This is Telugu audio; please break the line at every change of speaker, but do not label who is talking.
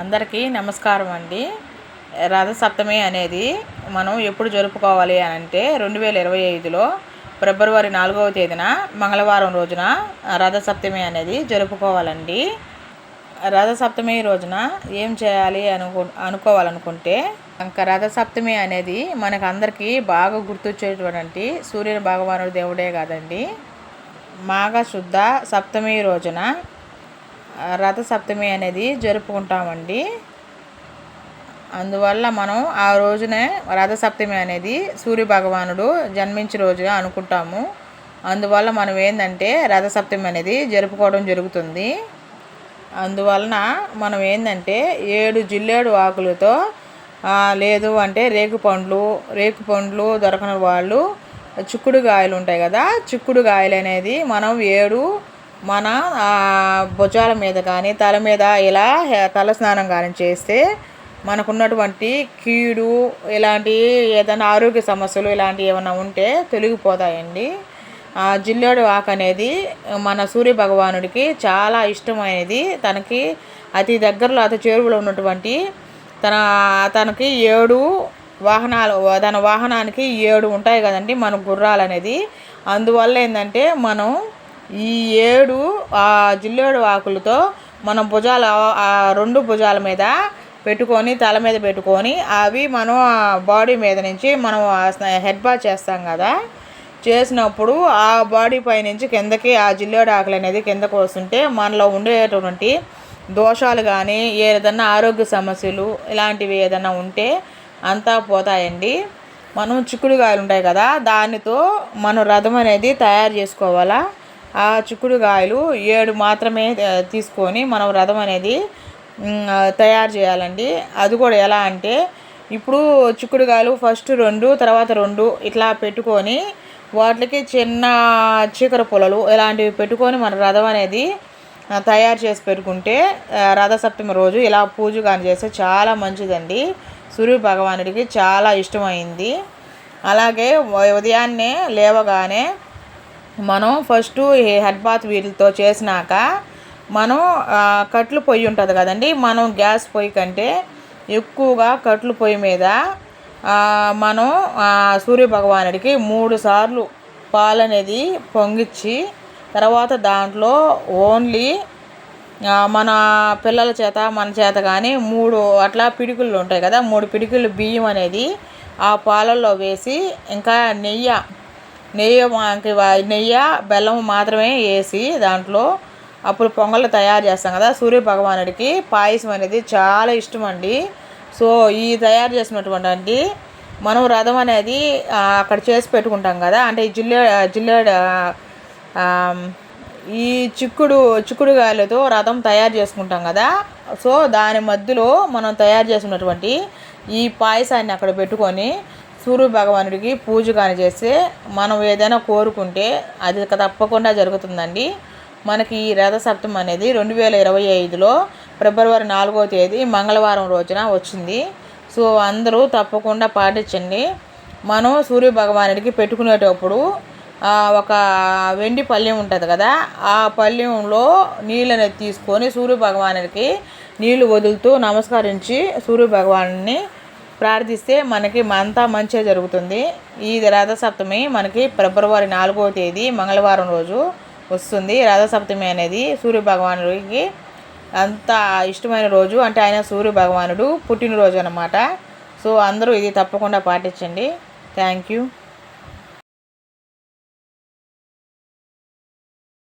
అందరికీ నమస్కారం అండి. రథసప్తమి అనేది మనం ఎప్పుడు జరుపుకోవాలి అని అంటే రెండు వేల ఇరవై ఐదులో ఫిబ్రవరి నాలుగవ తేదీన మంగళవారం రోజున రథసప్తమి అనేది జరుపుకోవాలండి. రథసప్తమి రోజున ఏం చేయాలి అనుకు అనుకోవాలనుకుంటే ఇంకా రథసప్తమి అనేది మనకు అందరికీ బాగా గుర్తొచ్చేటువంటి సూర్యుని భగవానుడు దేవుడే కాదండి. మాఘ శుద్ధ సప్తమి రోజున రథసప్తమి అనేది జరుపుకుంటామండి. అందువల్ల మనం ఆ రోజునే రథసప్తమి అనేది సూర్య భగవానుడు జన్మించిన రోజుగా అనుకుంటాము. అందువల్ల మనం ఏంటంటే రథసప్తమి అనేది జరుపుకోవడం జరుగుతుంది. అందువలన మనం ఏంటంటే ఏడు జిల్లేడు ఆకులతో లేదు అంటే రేగు పండ్లు రేగు పండ్లు దొరకని వాళ్ళు చిక్కుడు కాయలు ఉంటాయి కదా చిక్కుడు కాయలు అనేది మనం ఏడు మన భుజాల మీద కానీ తల మీద ఇలా తల స్నానం కానీ చేస్తే మనకున్నటువంటి కీడు ఇలాంటి ఏదైనా ఆరోగ్య సమస్యలు ఇలాంటివి ఏమైనా ఉంటే తొలగిపోతాయండి. జిల్లేడు ఆకు అనేది మన సూర్య భగవానుడికి చాలా ఇష్టమైనది. తనకి అతి దగ్గరలో అతి చేరువలో ఉన్నటువంటి తన తనకి ఏడు వాహనాలు తన వాహనానికి ఏడు ఉంటాయి కదండి మన గుర్రాలు అనేది అందువల్ల ఏంటంటే మనం ఈ ఏడు ఆ జిల్లేడు ఆకులతో మనం భుజాల ఆ రెండు భుజాల మీద పెట్టుకొని తల మీద పెట్టుకొని అవి మనం బాడీ మీద నుంచి మనం హెడ్ బా చేస్తాం కదా. చేసినప్పుడు ఆ బాడీ పై నుంచి కిందకి ఆ జిల్లేడు ఆకులు అనేది కిందకు వస్తుంటే మనలో ఉండేటువంటి దోషాలు కానీ ఏదన్నా ఆరోగ్య సమస్యలు ఇలాంటివి ఏదైనా ఉంటే అంతా పోతాయండి. మనం చిక్కుడుగాయలు ఉంటాయి కదా దానితో మనం రథం అనేది తయారు చేసుకోవాలా? ఆ చిక్కుడుగాయలు ఏడు మాత్రమే తీసుకొని మనం రథం అనేది తయారు చేయాలండి. అది కూడా ఎలా అంటే ఇప్పుడు చిక్కుడుగాయలు ఫస్ట్ రెండు తర్వాత రెండు ఇట్లా పెట్టుకొని వాటికి చిన్న చీకర పొలలు ఇలాంటివి పెట్టుకొని మన రథం అనేది తయారు చేసి పెట్టుకుంటే రథసప్తమి రోజు ఇలా పూజ కానీ చేస్తే చాలా మంచిదండి. సూర్య భగవానుడికి చాలా ఇష్టమైంది. అలాగే ఉదయాన్నే లేవగానే మనం ఫస్ట్ ఈ హెడ్ బాత్ వీటితో చేసినాక మనం కట్లు పొయ్యి ఉంటుంది కదండి మనం గ్యాస్ పొయ్యి కంటే ఎక్కువగా కట్లు పొయ్యి మీద మనం సూర్య భగవానుడికి మూడు సార్లు పాలు అనేది పొంగిచ్చి తర్వాత దాంట్లో ఓన్లీ మన పిల్లల చేత మన చేత కానీ మూడు అట్లా పిడికిళ్ళు ఉంటాయి కదా మూడు పిడికిళ్ళు బియ్యం అనేది ఆ పాలల్లో వేసి ఇంకా నెయ్యి నెయ్యి నెయ్యి బెల్లం మాత్రమే వేసి దాంట్లో అప్పుడు పొంగల్ తయారు చేస్తాం కదా సూర్య భగవానుడికి పాయసం అనేది చాలా ఇష్టం అండి సో ఈ తయారు చేసినటువంటి మనం రథం అనేది అక్కడ చేసి పెట్టుకుంటాం కదా అంటే జిల్లే జిల్లేడు ఈ చిక్కుడు చిక్కుడుగాయలతో రథం తయారు చేసుకుంటాం కదా సో దాని మధ్యలో మనం తయారు చేసినటువంటి ఈ పాయసాన్ని అక్కడ పెట్టుకొని సూర్య భగవానుడికి పూజ కానీ చేస్తే మనం ఏదైనా కోరుకుంటే అది తప్పకుండా జరుగుతుందండి. మనకి ఈ రథసప్తం అనేది రెండు వేల ఇరవై ఐదులో ఫిబ్రవరి నాలుగో తేదీ మంగళవారం రోజున వచ్చింది. సో అందరూ తప్పకుండా పాటించండి. మనం సూర్య భగవానుడికి పెట్టుకునేటప్పుడు ఒక వెండి పళ్ళెం ఉంటుంది కదా ఆ పళ్ళెంలో నీళ్ళని తీసుకొని సూర్య భగవానుడికి నీళ్ళు వదులుతూ నమస్కరించి సూర్య భగవాను ప్రార్థిస్తే మనకి అంతా మంచిగా జరుగుతుంది. ఈ రథసప్తమి మనకి ఫిబ్రవరి నాలుగవ తేదీ మంగళవారం రోజు వస్తుంది. రథసప్తమి అనేది సూర్య భగవానుడికి అంత ఇష్టమైన రోజు. అంటే ఆయన సూర్య భగవానుడు పుట్టినరోజు అనమాట సో అందరూ ఇది తప్పకుండా పాటించండి. Thank you.